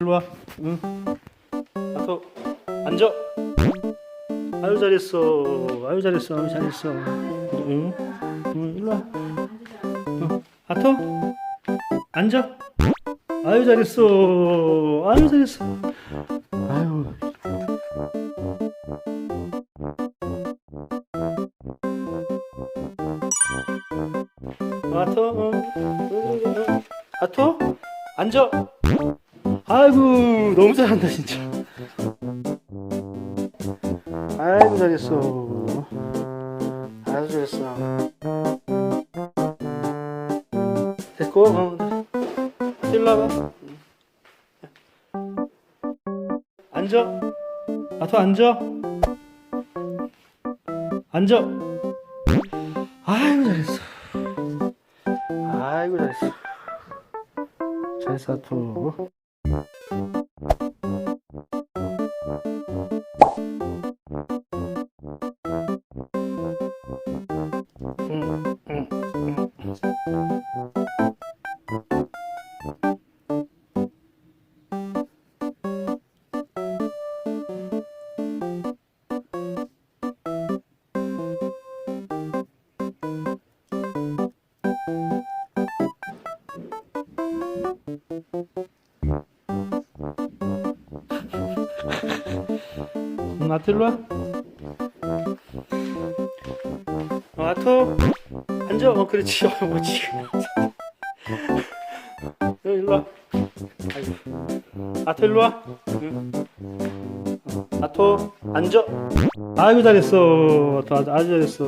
일로 와. 응. 아토 앉아. 아유 잘했어. 아유 잘했어. 아유 잘했어. 응. 응. 일로 와. 응. 아토 앉아. 아유 잘했어. 아유 잘했어. 아유. 아토, 응. 아토, 앉아. 아이고, 너무 잘한다 진짜. 아이고 잘했어. 아주 잘했어. 됐고, 어. 일로 와봐. 앉아. 아토 앉아. 앉아. 아이고 잘했어. 아이고 잘했어. 잘했어 아토. 응, 응, 응. 응, 아토. 어, 앉아. 어, 그렇지. 어, 뭐지? 어, 일로 와. 아이고. 아토 일로 와. 응. 어, 아토 앉아. 아이고 잘했어. 아주 잘했어.